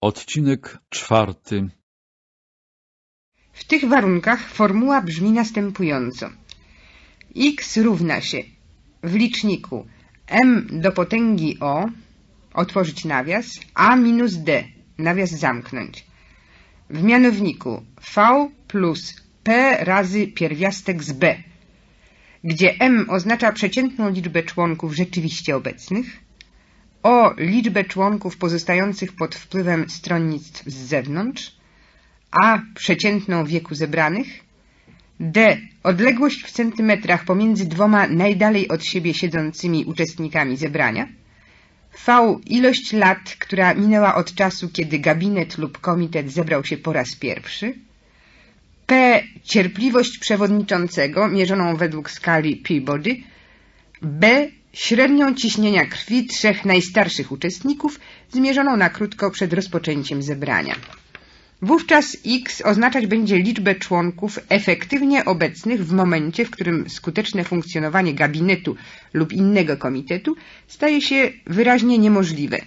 Odcinek czwarty. W tych warunkach formuła brzmi następująco. x równa się w liczniku m do potęgi o, otworzyć nawias, a minus d, nawias zamknąć. W mianowniku v plus p razy pierwiastek z b, gdzie m oznacza przeciętną liczbę członków rzeczywiście obecnych, o liczbę członków pozostających pod wpływem stronnictw z zewnątrz, a przeciętną wieku zebranych, d odległość w centymetrach pomiędzy dwoma najdalej od siebie siedzącymi uczestnikami zebrania, v ilość lat, która minęła od czasu, kiedy gabinet lub komitet zebrał się po raz pierwszy, p cierpliwość przewodniczącego mierzoną według skali Peabody, b średnią ciśnienia krwi trzech najstarszych uczestników zmierzoną na krótko przed rozpoczęciem zebrania. Wówczas X oznaczać będzie liczbę członków efektywnie obecnych w momencie, w którym skuteczne funkcjonowanie gabinetu lub innego komitetu staje się wyraźnie niemożliwe.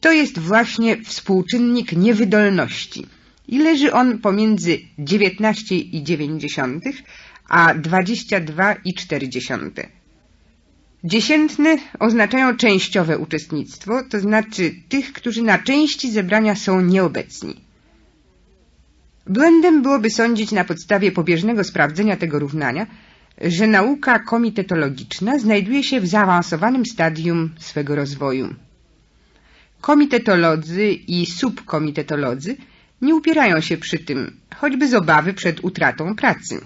To jest właśnie współczynnik niewydolności i leży on pomiędzy 19,9 a 22,4. Dziesiętne oznaczają częściowe uczestnictwo, to znaczy tych, którzy na części zebrania są nieobecni. Błędem byłoby sądzić na podstawie pobieżnego sprawdzenia tego równania, że nauka komitetologiczna znajduje się w zaawansowanym stadium swego rozwoju. Komitetolodzy i subkomitetolodzy nie upierają się przy tym, choćby z obawy przed utratą pracy.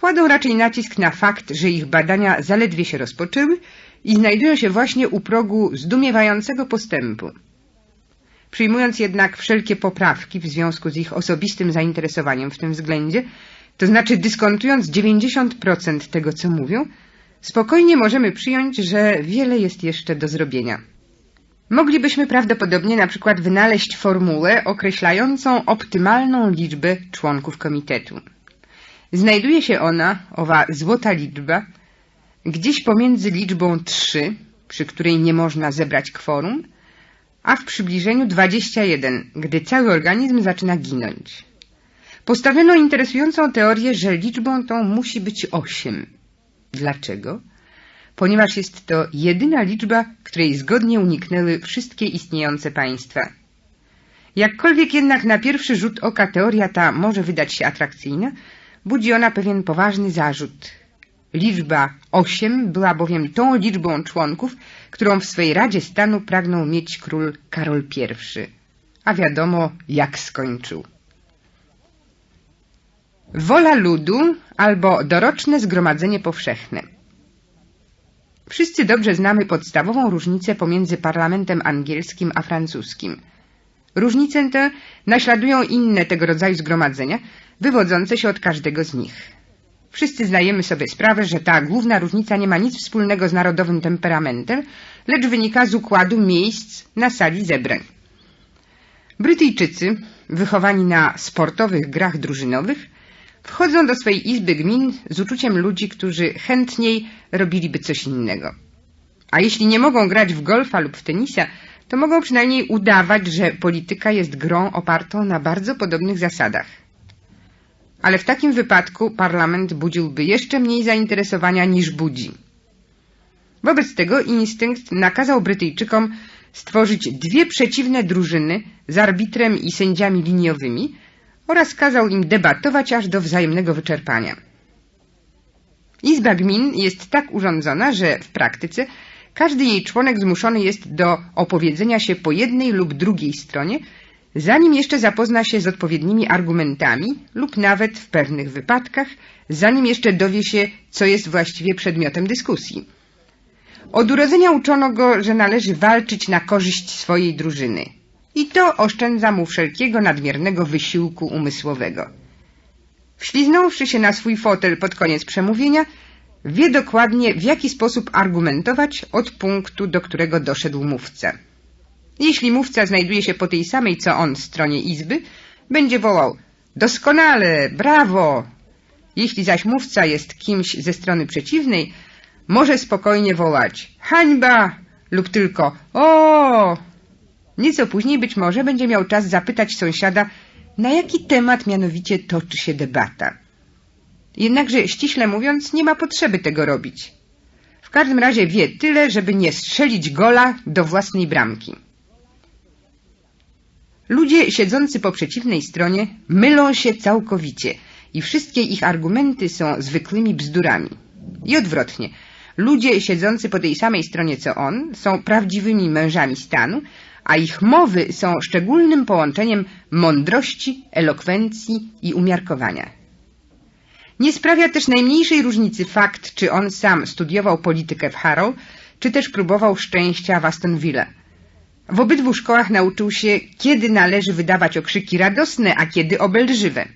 Kładą raczej nacisk na fakt, że ich badania zaledwie się rozpoczęły i znajdują się właśnie u progu zdumiewającego postępu. Przyjmując jednak wszelkie poprawki w związku z ich osobistym zainteresowaniem w tym względzie, to znaczy dyskontując 90% tego, co mówią, spokojnie możemy przyjąć, że wiele jest jeszcze do zrobienia. Moglibyśmy prawdopodobnie na przykład wynaleźć formułę określającą optymalną liczbę członków komitetu. Znajduje się ona, owa złota liczba, gdzieś pomiędzy liczbą 3, przy której nie można zebrać kworum, a w przybliżeniu 21, gdy cały organizm zaczyna ginąć. Postawiono interesującą teorię, że liczbą tą musi być 8. Dlaczego? Ponieważ jest to jedyna liczba, której zgodnie uniknęły wszystkie istniejące państwa. Jakkolwiek jednak na pierwszy rzut oka teoria ta może wydać się atrakcyjna, budzi ona pewien poważny zarzut. Liczba 8 była bowiem tą liczbą członków, którą w swej Radzie Stanu pragnął mieć król Karol I. A wiadomo, jak skończył. Wola ludu albo doroczne zgromadzenie powszechne. Wszyscy dobrze znamy podstawową różnicę pomiędzy parlamentem angielskim a francuskim. Różnicę tę naśladują inne tego rodzaju zgromadzenia, wywodzące się od każdego z nich. Wszyscy zdajemy sobie sprawę, że ta główna różnica nie ma nic wspólnego z narodowym temperamentem, lecz wynika z układu miejsc na sali zebrań. Brytyjczycy, wychowani na sportowych grach drużynowych, wchodzą do swej izby gmin z uczuciem ludzi, którzy chętniej robiliby coś innego. A jeśli nie mogą grać w golfa lub w tenisa, to mogą przynajmniej udawać, że polityka jest grą opartą na bardzo podobnych zasadach ale w takim wypadku parlament budziłby jeszcze mniej zainteresowania niż budzi. Wobec tego instynkt nakazał Brytyjczykom stworzyć dwie przeciwne drużyny z arbitrem i sędziami liniowymi oraz kazał im debatować aż do wzajemnego wyczerpania. Izba gmin jest tak urządzona, że w praktyce każdy jej członek zmuszony jest do opowiedzenia się po jednej lub drugiej stronie zanim jeszcze zapozna się z odpowiednimi argumentami lub nawet w pewnych wypadkach, zanim jeszcze dowie się, co jest właściwie przedmiotem dyskusji. Od urodzenia uczono go, że należy walczyć na korzyść swojej drużyny i to oszczędza mu wszelkiego nadmiernego wysiłku umysłowego. Wśliznąwszy się na swój fotel pod koniec przemówienia, wie dokładnie, w jaki sposób argumentować od punktu, do którego doszedł mówca. Jeśli mówca znajduje się po tej samej co on stronie izby, będzie wołał doskonale, brawo. Jeśli zaś mówca jest kimś ze strony przeciwnej, może spokojnie wołać hańba lub tylko o. Nieco później być może będzie miał czas zapytać sąsiada, na jaki temat mianowicie toczy się debata. Jednakże ściśle mówiąc, nie ma potrzeby tego robić. W każdym razie wie tyle, żeby nie strzelić gola do własnej bramki. Ludzie siedzący po przeciwnej stronie mylą się całkowicie i wszystkie ich argumenty są zwykłymi bzdurami. I odwrotnie, ludzie siedzący po tej samej stronie co on są prawdziwymi mężami stanu, a ich mowy są szczególnym połączeniem mądrości, elokwencji i umiarkowania. Nie sprawia też najmniejszej różnicy fakt, czy on sam studiował politykę w Harrow, czy też próbował szczęścia w Aston Villa. W obydwu szkołach nauczył się, kiedy należy wydawać okrzyki radosne, a kiedy obelżywe.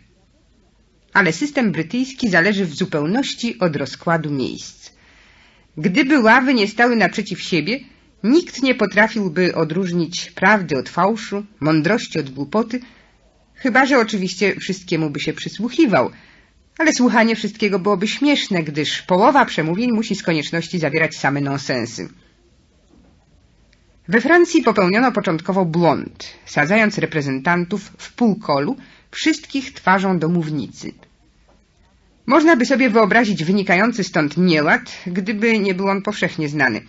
Ale system brytyjski zależy w zupełności od rozkładu miejsc. Gdyby ławy nie stały naprzeciw siebie, nikt nie potrafiłby odróżnić prawdy od fałszu, mądrości od głupoty, chyba że oczywiście wszystkiemu by się przysłuchiwał – ale słuchanie wszystkiego byłoby śmieszne, gdyż połowa przemówień musi z konieczności zawierać same nonsensy. We Francji popełniono początkowo błąd, sadzając reprezentantów w półkolu wszystkich twarzą do mównicy. Można by sobie wyobrazić wynikający stąd nieład, gdyby nie był on powszechnie znany.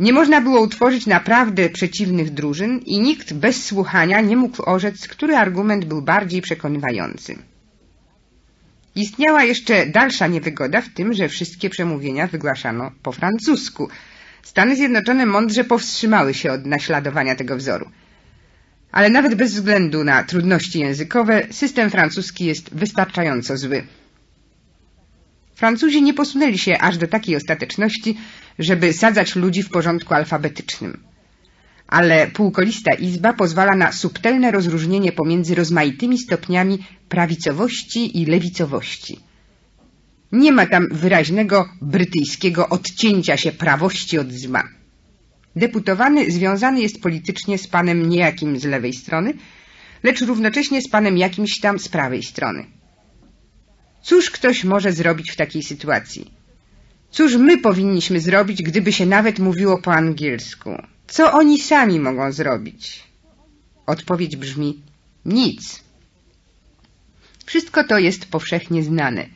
Nie można było utworzyć naprawdę przeciwnych drużyn i nikt bez słuchania nie mógł orzec, który argument był bardziej przekonywający. Istniała jeszcze dalsza niewygoda w tym, że wszystkie przemówienia wygłaszano po francusku. Stany Zjednoczone mądrze powstrzymały się od naśladowania tego wzoru. Ale nawet bez względu na trudności językowe, system francuski jest wystarczająco zły. Francuzi nie posunęli się aż do takiej ostateczności, żeby sadzać ludzi w porządku alfabetycznym ale półkolista izba pozwala na subtelne rozróżnienie pomiędzy rozmaitymi stopniami prawicowości i lewicowości. Nie ma tam wyraźnego brytyjskiego odcięcia się prawości od zła. Deputowany związany jest politycznie z panem niejakim z lewej strony, lecz równocześnie z panem jakimś tam z prawej strony. Cóż ktoś może zrobić w takiej sytuacji? Cóż my powinniśmy zrobić, gdyby się nawet mówiło po angielsku? Co oni sami mogą zrobić? Odpowiedź brzmi nic. Wszystko to jest powszechnie znane.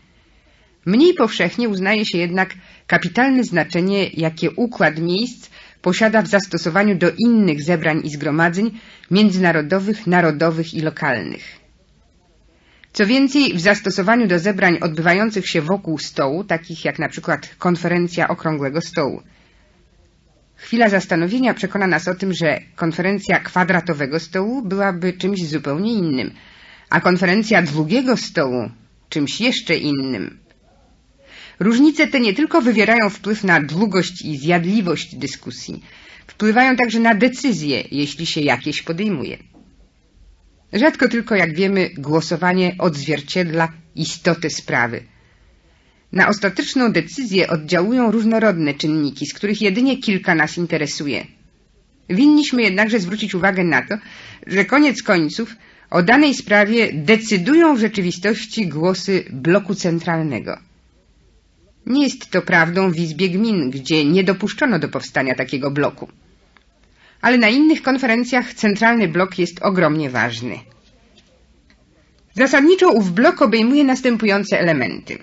Mniej powszechnie uznaje się jednak kapitalne znaczenie, jakie układ miejsc posiada w zastosowaniu do innych zebrań i zgromadzeń międzynarodowych, narodowych i lokalnych. Co więcej, w zastosowaniu do zebrań odbywających się wokół stołu, takich jak na przykład konferencja Okrągłego Stołu. Chwila zastanowienia przekona nas o tym, że konferencja kwadratowego stołu byłaby czymś zupełnie innym, a konferencja długiego stołu czymś jeszcze innym. Różnice te nie tylko wywierają wpływ na długość i zjadliwość dyskusji, wpływają także na decyzje, jeśli się jakieś podejmuje. Rzadko tylko, jak wiemy, głosowanie odzwierciedla istotę sprawy – na ostateczną decyzję oddziałują różnorodne czynniki, z których jedynie kilka nas interesuje. Winniśmy jednakże zwrócić uwagę na to, że koniec końców o danej sprawie decydują w rzeczywistości głosy bloku centralnego. Nie jest to prawdą w Izbie Gmin, gdzie nie dopuszczono do powstania takiego bloku. Ale na innych konferencjach centralny blok jest ogromnie ważny. Zasadniczo ów blok obejmuje następujące elementy.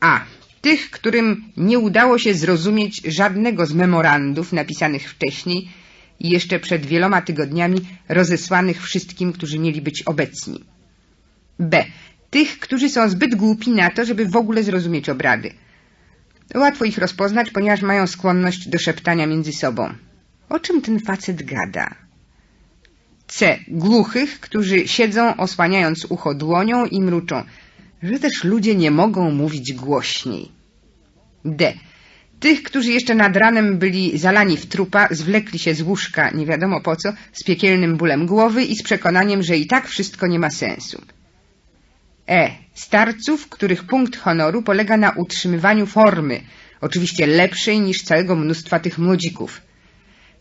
A. Tych, którym nie udało się zrozumieć żadnego z memorandów napisanych wcześniej i jeszcze przed wieloma tygodniami rozesłanych wszystkim, którzy mieli być obecni. B. Tych, którzy są zbyt głupi na to, żeby w ogóle zrozumieć obrady. Łatwo ich rozpoznać, ponieważ mają skłonność do szeptania między sobą. O czym ten facet gada? C. Głuchych, którzy siedzą osłaniając ucho dłonią i mruczą – że też ludzie nie mogą mówić głośniej. D. Tych, którzy jeszcze nad ranem byli zalani w trupa, zwlekli się z łóżka, nie wiadomo po co, z piekielnym bólem głowy i z przekonaniem, że i tak wszystko nie ma sensu. E. Starców, których punkt honoru polega na utrzymywaniu formy, oczywiście lepszej niż całego mnóstwa tych młodzików.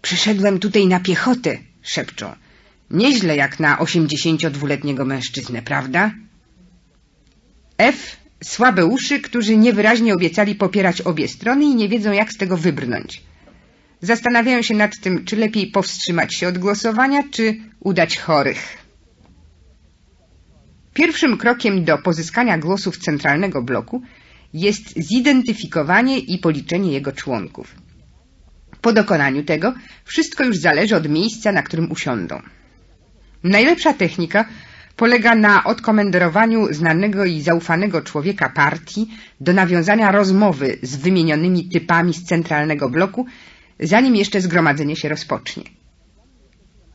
Przyszedłem tutaj na piechotę, szepczą. Nieźle jak na osiemdziesięciodwuletniego mężczyznę, prawda? F. Słabe uszy, którzy niewyraźnie obiecali popierać obie strony i nie wiedzą, jak z tego wybrnąć. zastanawiają się nad tym, czy lepiej powstrzymać się od głosowania, czy udać chorych. Pierwszym krokiem do pozyskania głosów centralnego bloku jest zidentyfikowanie i policzenie jego członków. Po dokonaniu tego wszystko już zależy od miejsca, na którym usiądą. Najlepsza technika polega na odkomendorowaniu znanego i zaufanego człowieka partii do nawiązania rozmowy z wymienionymi typami z centralnego bloku, zanim jeszcze zgromadzenie się rozpocznie.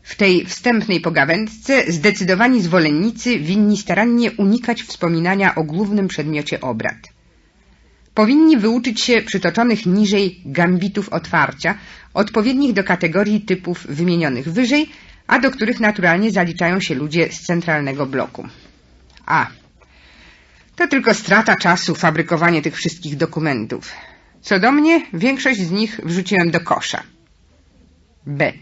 W tej wstępnej pogawędce zdecydowani zwolennicy winni starannie unikać wspominania o głównym przedmiocie obrad. Powinni wyuczyć się przytoczonych niżej gambitów otwarcia, odpowiednich do kategorii typów wymienionych wyżej, a do których naturalnie zaliczają się ludzie z centralnego bloku. A. To tylko strata czasu fabrykowanie tych wszystkich dokumentów. Co do mnie, większość z nich wrzuciłem do kosza. B.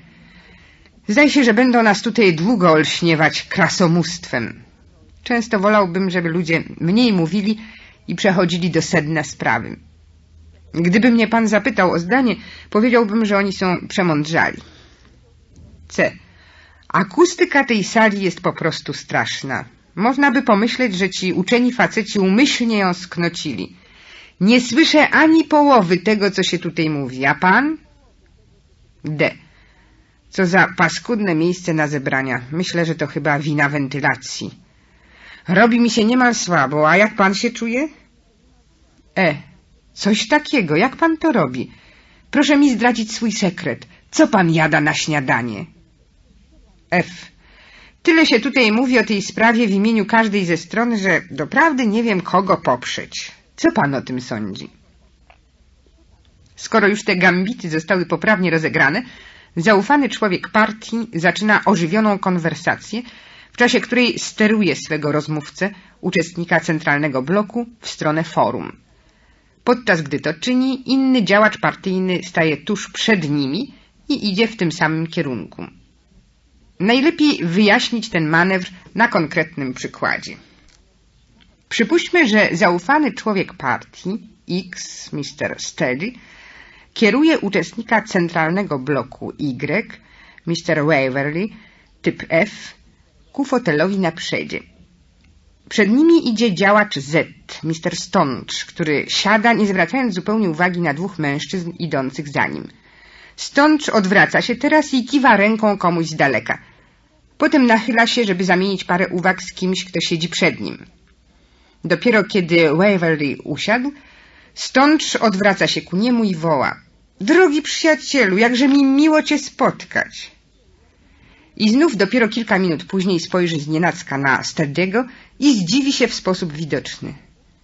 Zdaje się, że będą nas tutaj długo olśniewać krasomóstwem. Często wolałbym, żeby ludzie mniej mówili i przechodzili do sedna sprawy. Gdyby mnie pan zapytał o zdanie, powiedziałbym, że oni są przemądrzali. C. Akustyka tej sali jest po prostu straszna. Można by pomyśleć, że ci uczeni faceci umyślnie ją sknocili. Nie słyszę ani połowy tego, co się tutaj mówi. A pan? D. Co za paskudne miejsce na zebrania. Myślę, że to chyba wina wentylacji. Robi mi się niemal słabo, a jak pan się czuje? E. Coś takiego. Jak pan to robi? Proszę mi zdradzić swój sekret. Co pan jada na śniadanie? F. Tyle się tutaj mówi o tej sprawie w imieniu każdej ze stron, że doprawdy nie wiem, kogo poprzeć. Co pan o tym sądzi? Skoro już te gambity zostały poprawnie rozegrane, zaufany człowiek partii zaczyna ożywioną konwersację, w czasie której steruje swego rozmówcę, uczestnika centralnego bloku, w stronę forum. Podczas gdy to czyni, inny działacz partyjny staje tuż przed nimi i idzie w tym samym kierunku. Najlepiej wyjaśnić ten manewr na konkretnym przykładzie. Przypuśćmy, że zaufany człowiek partii, X, Mr. Steady, kieruje uczestnika centralnego bloku Y, Mr. Waverly, typ F, ku fotelowi na przedzie. Przed nimi idzie działacz Z, Mr. Stonch, który siada, nie zwracając zupełnie uwagi na dwóch mężczyzn idących za nim. Stonch odwraca się teraz i kiwa ręką komuś z daleka. Potem nachyla się, żeby zamienić parę uwag z kimś, kto siedzi przed nim. Dopiero kiedy Waverly usiadł, Stonch odwraca się ku niemu i woła. Drogi przyjacielu, jakże mi miło cię spotkać. I znów dopiero kilka minut później spojrzy znienacka na Stedy'ego i zdziwi się w sposób widoczny.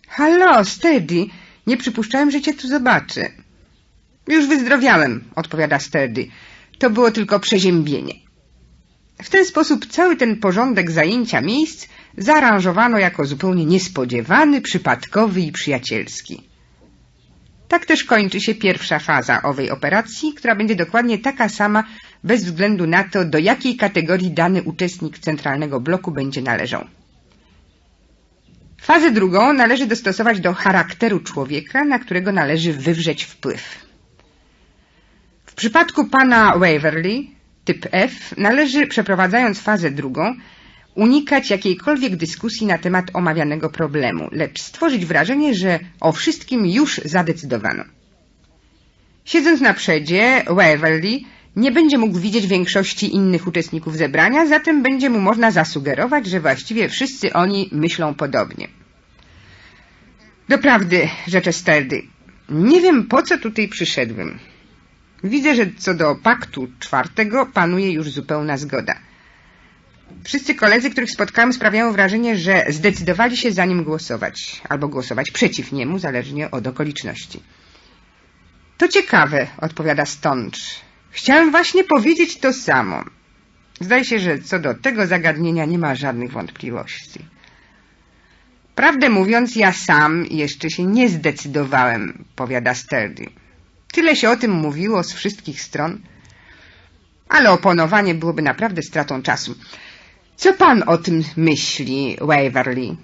Halo, Stedy, nie przypuszczałem, że cię tu zobaczę. Już wyzdrowiałem, odpowiada Sterdy. To było tylko przeziębienie. W ten sposób cały ten porządek zajęcia miejsc zaaranżowano jako zupełnie niespodziewany, przypadkowy i przyjacielski. Tak też kończy się pierwsza faza owej operacji, która będzie dokładnie taka sama bez względu na to, do jakiej kategorii dany uczestnik centralnego bloku będzie należał. Fazę drugą należy dostosować do charakteru człowieka, na którego należy wywrzeć wpływ. W przypadku pana Waverly, typ F, należy, przeprowadzając fazę drugą, unikać jakiejkolwiek dyskusji na temat omawianego problemu, lecz stworzyć wrażenie, że o wszystkim już zadecydowano. Siedząc na przedzie, Waverly nie będzie mógł widzieć większości innych uczestników zebrania, zatem będzie mu można zasugerować, że właściwie wszyscy oni myślą podobnie. Doprawdy, rzecze Sterdy, nie wiem po co tutaj przyszedłem. Widzę, że co do paktu czwartego panuje już zupełna zgoda. Wszyscy koledzy, których spotkałem, sprawiają wrażenie, że zdecydowali się za nim głosować, albo głosować przeciw niemu, zależnie od okoliczności. To ciekawe, odpowiada Stonch. Chciałem właśnie powiedzieć to samo. Zdaje się, że co do tego zagadnienia nie ma żadnych wątpliwości. Prawdę mówiąc, ja sam jeszcze się nie zdecydowałem, powiada Sturdy. Tyle się o tym mówiło z wszystkich stron, ale oponowanie byłoby naprawdę stratą czasu. Co pan o tym myśli, Waverly?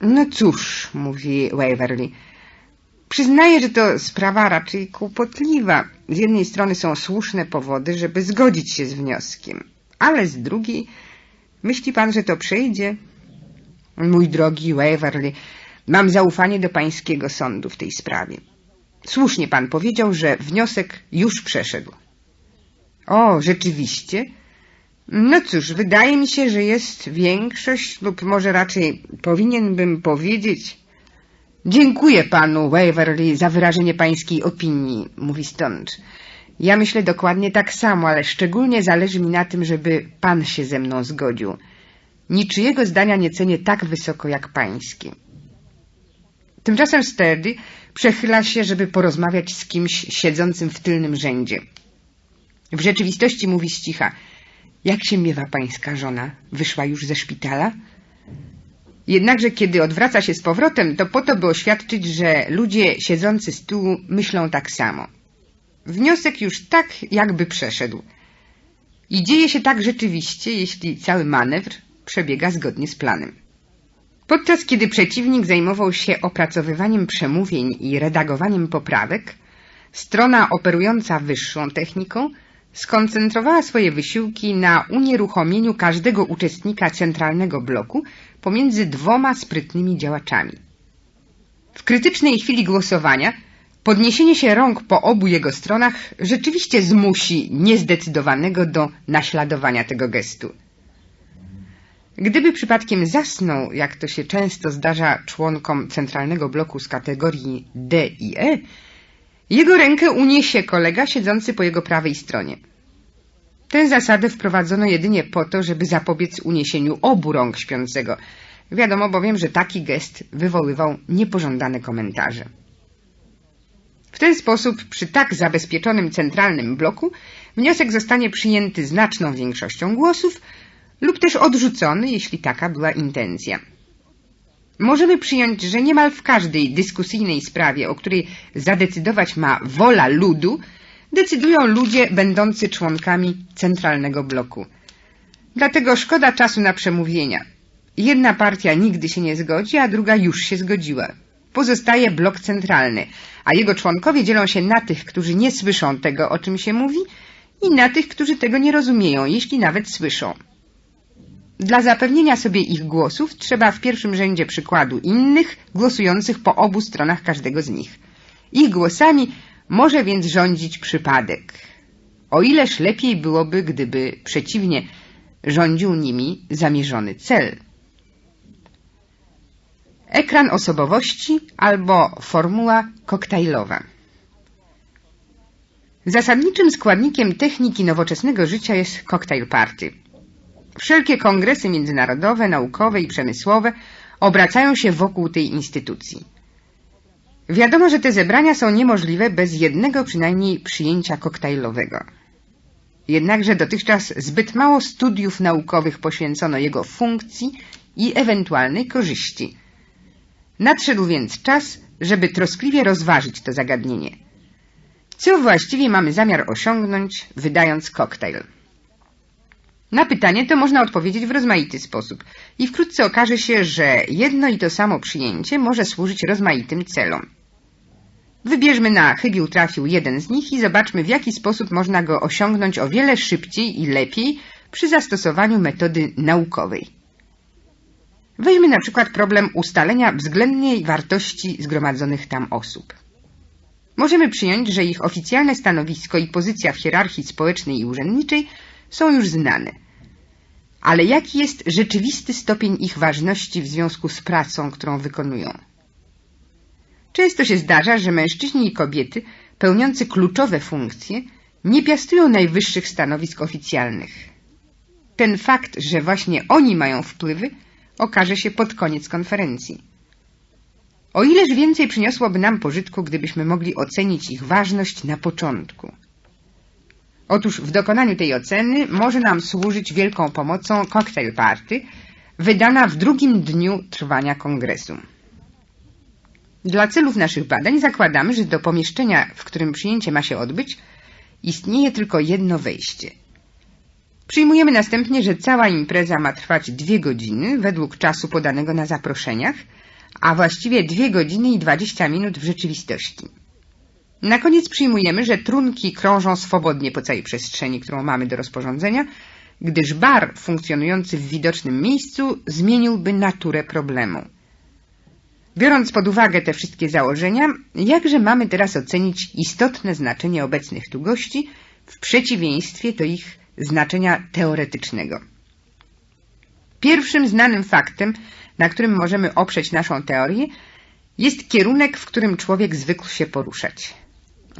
No cóż, mówi Waverly. Przyznaję, że to sprawa raczej kłopotliwa. Z jednej strony są słuszne powody, żeby zgodzić się z wnioskiem, ale z drugiej, myśli pan, że to przejdzie? Mój drogi Waverley, mam zaufanie do pańskiego sądu w tej sprawie. Słusznie pan powiedział, że wniosek już przeszedł. O, rzeczywiście? No cóż, wydaje mi się, że jest większość, lub może raczej powinienem powiedzieć... Dziękuję panu Waverley za wyrażenie pańskiej opinii, mówi Stąd. Ja myślę dokładnie tak samo, ale szczególnie zależy mi na tym, żeby pan się ze mną zgodził. Niczyjego zdania nie cenię tak wysoko jak pańskie. Tymczasem Sturdy przechyla się, żeby porozmawiać z kimś siedzącym w tylnym rzędzie. W rzeczywistości mówi ścicha. Jak się miewa pańska żona? Wyszła już ze szpitala? Jednakże kiedy odwraca się z powrotem, to po to, by oświadczyć, że ludzie siedzący z tyłu myślą tak samo. Wniosek już tak jakby przeszedł. I dzieje się tak rzeczywiście, jeśli cały manewr przebiega zgodnie z planem. Podczas kiedy przeciwnik zajmował się opracowywaniem przemówień i redagowaniem poprawek, strona operująca wyższą techniką skoncentrowała swoje wysiłki na unieruchomieniu każdego uczestnika centralnego bloku pomiędzy dwoma sprytnymi działaczami. W krytycznej chwili głosowania podniesienie się rąk po obu jego stronach rzeczywiście zmusi niezdecydowanego do naśladowania tego gestu. Gdyby przypadkiem zasnął, jak to się często zdarza członkom centralnego bloku z kategorii D i E, jego rękę uniesie kolega siedzący po jego prawej stronie. Tę zasadę wprowadzono jedynie po to, żeby zapobiec uniesieniu obu rąk śpiącego. Wiadomo bowiem, że taki gest wywoływał niepożądane komentarze. W ten sposób, przy tak zabezpieczonym centralnym bloku, wniosek zostanie przyjęty znaczną większością głosów lub też odrzucony, jeśli taka była intencja. Możemy przyjąć, że niemal w każdej dyskusyjnej sprawie, o której zadecydować ma wola ludu, decydują ludzie będący członkami centralnego bloku. Dlatego szkoda czasu na przemówienia. Jedna partia nigdy się nie zgodzi, a druga już się zgodziła. Pozostaje blok centralny, a jego członkowie dzielą się na tych, którzy nie słyszą tego, o czym się mówi, i na tych, którzy tego nie rozumieją, jeśli nawet słyszą. Dla zapewnienia sobie ich głosów trzeba w pierwszym rzędzie przykładu innych, głosujących po obu stronach każdego z nich. Ich głosami może więc rządzić przypadek. O ileż lepiej byłoby, gdyby przeciwnie rządził nimi zamierzony cel. Ekran osobowości albo formuła koktajlowa. Zasadniczym składnikiem techniki nowoczesnego życia jest cocktail party. Wszelkie kongresy międzynarodowe, naukowe i przemysłowe obracają się wokół tej instytucji. Wiadomo, że te zebrania są niemożliwe bez jednego przynajmniej przyjęcia koktajlowego. Jednakże dotychczas zbyt mało studiów naukowych poświęcono jego funkcji i ewentualnej korzyści. Nadszedł więc czas, żeby troskliwie rozważyć to zagadnienie. Co właściwie mamy zamiar osiągnąć, wydając koktajl? Na pytanie to można odpowiedzieć w rozmaity sposób i wkrótce okaże się, że jedno i to samo przyjęcie może służyć rozmaitym celom. Wybierzmy na chybił trafił jeden z nich i zobaczmy, w jaki sposób można go osiągnąć o wiele szybciej i lepiej przy zastosowaniu metody naukowej. Weźmy na przykład problem ustalenia względnej wartości zgromadzonych tam osób. Możemy przyjąć, że ich oficjalne stanowisko i pozycja w hierarchii społecznej i urzędniczej są już znane. Ale jaki jest rzeczywisty stopień ich ważności w związku z pracą, którą wykonują? Często się zdarza, że mężczyźni i kobiety pełniący kluczowe funkcje nie piastują najwyższych stanowisk oficjalnych. Ten fakt, że właśnie oni mają wpływy, okaże się pod koniec konferencji. O ileż więcej przyniosłoby nam pożytku, gdybyśmy mogli ocenić ich ważność na początku. Otóż w dokonaniu tej oceny może nam służyć wielką pomocą cocktail party, wydana w drugim dniu trwania kongresu. Dla celów naszych badań zakładamy, że do pomieszczenia, w którym przyjęcie ma się odbyć, istnieje tylko jedno wejście. Przyjmujemy następnie, że cała impreza ma trwać dwie godziny według czasu podanego na zaproszeniach, a właściwie dwie godziny i dwadzieścia minut w rzeczywistości. Na koniec przyjmujemy, że trunki krążą swobodnie po całej przestrzeni, którą mamy do rozporządzenia, gdyż bar funkcjonujący w widocznym miejscu zmieniłby naturę problemu. Biorąc pod uwagę te wszystkie założenia, jakże mamy teraz ocenić istotne znaczenie obecnych tu gości w przeciwieństwie do ich znaczenia teoretycznego? Pierwszym znanym faktem, na którym możemy oprzeć naszą teorię, jest kierunek, w którym człowiek zwykł się poruszać.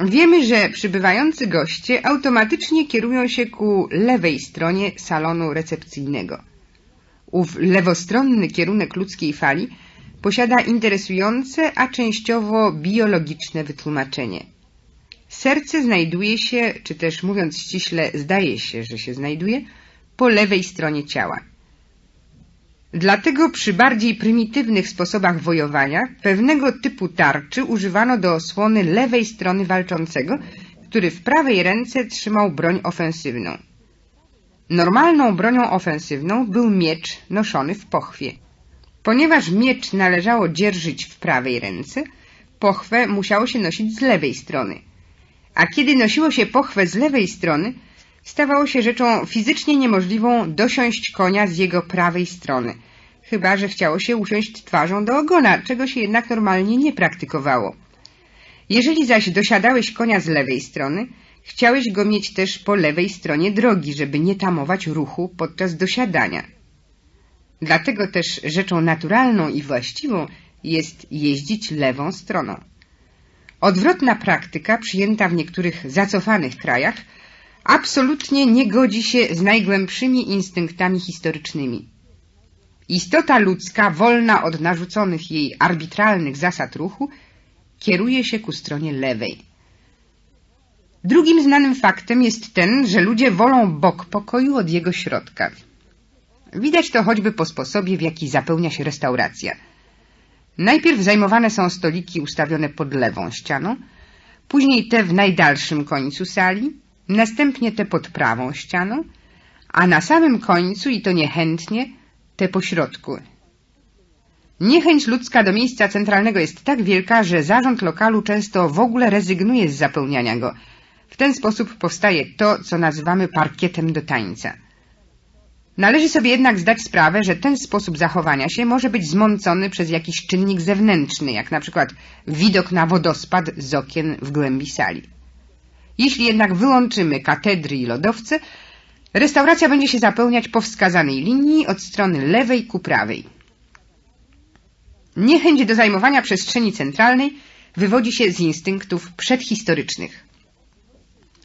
Wiemy, że przybywający goście automatycznie kierują się ku lewej stronie salonu recepcyjnego. Ów lewostronny kierunek ludzkiej fali posiada interesujące, a częściowo biologiczne wytłumaczenie. Serce znajduje się, czy też mówiąc ściśle, zdaje się, że się znajduje, po lewej stronie ciała. Dlatego przy bardziej prymitywnych sposobach wojowania pewnego typu tarczy używano do osłony lewej strony walczącego, który w prawej ręce trzymał broń ofensywną. Normalną bronią ofensywną był miecz noszony w pochwie. Ponieważ miecz należało dzierżyć w prawej ręce, pochwę musiało się nosić z lewej strony. A kiedy nosiło się pochwę z lewej strony, stawało się rzeczą fizycznie niemożliwą dosiąść konia z jego prawej strony, chyba że chciało się usiąść twarzą do ogona, czego się jednak normalnie nie praktykowało. Jeżeli zaś dosiadałeś konia z lewej strony, chciałeś go mieć też po lewej stronie drogi, żeby nie tamować ruchu podczas dosiadania. Dlatego też rzeczą naturalną i właściwą jest jeździć lewą stroną. Odwrotna praktyka, przyjęta w niektórych zacofanych krajach, absolutnie nie godzi się z najgłębszymi instynktami historycznymi. Istota ludzka, wolna od narzuconych jej arbitralnych zasad ruchu, kieruje się ku stronie lewej. Drugim znanym faktem jest ten, że ludzie wolą bok pokoju od jego środka. Widać to choćby po sposobie, w jaki zapełnia się restauracja. Najpierw zajmowane są stoliki ustawione pod lewą ścianą, później te w najdalszym końcu sali, następnie te pod prawą ścianą, a na samym końcu, i to niechętnie, te pośrodku. Niechęć ludzka do miejsca centralnego jest tak wielka, że zarząd lokalu często w ogóle rezygnuje z zapełniania go. W ten sposób powstaje to, co nazywamy parkietem do tańca. Należy sobie jednak zdać sprawę, że ten sposób zachowania się może być zmącony przez jakiś czynnik zewnętrzny, jak na przykład widok na wodospad z okien w głębi sali. Jeśli jednak wyłączymy katedry i lodowce, restauracja będzie się zapełniać po wskazanej linii od strony lewej ku prawej. Niechęć do zajmowania przestrzeni centralnej wywodzi się z instynktów przedhistorycznych.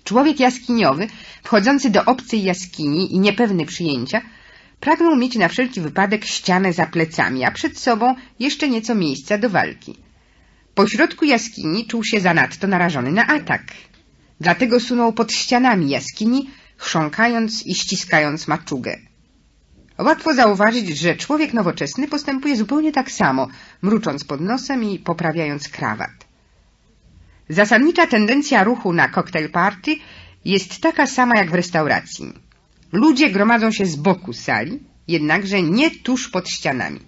Człowiek jaskiniowy, wchodzący do obcej jaskini i niepewny przyjęcia, pragnął mieć na wszelki wypadek ścianę za plecami, a przed sobą jeszcze nieco miejsca do walki. Po środku jaskini czuł się zanadto narażony na atak. Dlatego sunął pod ścianami jaskini, chrząkając i ściskając maczugę. Łatwo zauważyć, że człowiek nowoczesny postępuje zupełnie tak samo, mrucząc pod nosem i poprawiając krawat. Zasadnicza tendencja ruchu na cocktail party jest taka sama jak w restauracji. Ludzie gromadzą się z boku sali, jednakże nie tuż pod ścianami.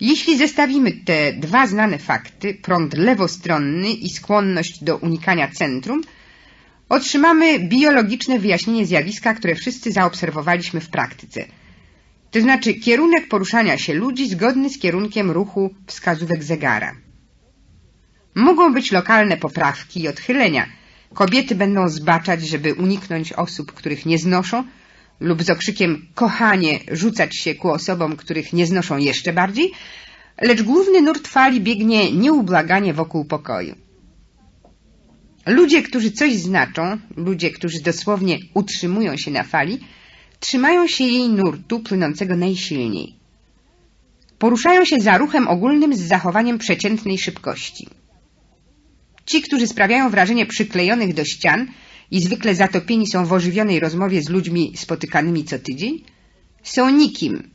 Jeśli zestawimy te dwa znane fakty, prąd lewostronny i skłonność do unikania centrum, otrzymamy biologiczne wyjaśnienie zjawiska, które wszyscy zaobserwowaliśmy w praktyce. To znaczy kierunek poruszania się ludzi zgodny z kierunkiem ruchu wskazówek zegara. Mogą być lokalne poprawki i odchylenia. Kobiety będą zbaczać, żeby uniknąć osób, których nie znoszą, lub z okrzykiem kochanie rzucać się ku osobom, których nie znoszą jeszcze bardziej, lecz główny nurt fali biegnie nieubłaganie wokół pokoju. Ludzie, którzy coś znaczą, ludzie, którzy dosłownie utrzymują się na fali, trzymają się jej nurtu płynącego najsilniej. Poruszają się za ruchem ogólnym z zachowaniem przeciętnej szybkości. Ci, którzy sprawiają wrażenie przyklejonych do ścian i zwykle zatopieni są w ożywionej rozmowie z ludźmi spotykanymi co tydzień, są nikim.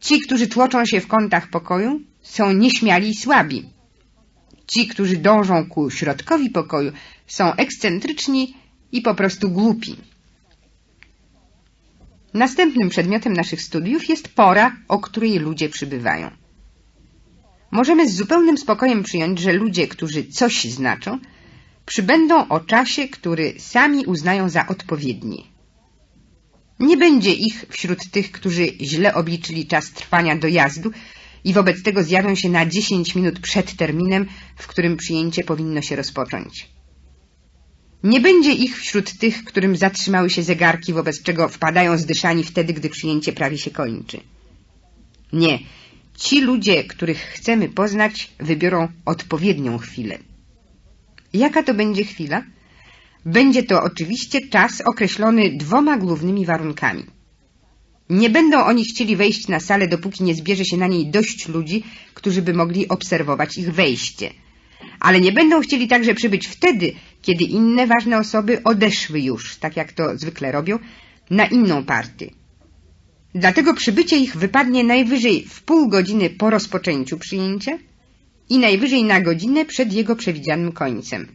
Ci, którzy tłoczą się w kątach pokoju, są nieśmiali i słabi. Ci, którzy dążą ku środkowi pokoju, są ekscentryczni i po prostu głupi. Następnym przedmiotem naszych studiów jest pora, o której ludzie przybywają. możemy z zupełnym spokojem przyjąć, że ludzie, którzy coś znaczą, przybędą o czasie, który sami uznają za odpowiedni. Nie będzie ich wśród tych, którzy źle obliczyli czas trwania dojazdu i wobec tego zjawią się na 10 minut przed terminem, w którym przyjęcie powinno się rozpocząć. Nie będzie ich wśród tych, którym zatrzymały się zegarki, wobec czego wpadają zdyszani wtedy, gdy przyjęcie prawie się kończy. Nie, ci ludzie, których chcemy poznać, wybiorą odpowiednią chwilę. Jaka to będzie chwila? Będzie to oczywiście czas określony dwoma głównymi warunkami. Nie będą oni chcieli wejść na salę, dopóki nie zbierze się na niej dość ludzi, którzy by mogli obserwować ich wejście. Ale nie będą chcieli także przybyć wtedy, kiedy inne ważne osoby odeszły już, tak jak to zwykle robią, na inną partię. Dlatego przybycie ich wypadnie najwyżej w pół godziny po rozpoczęciu przyjęcia i najwyżej na godzinę przed jego przewidzianym końcem.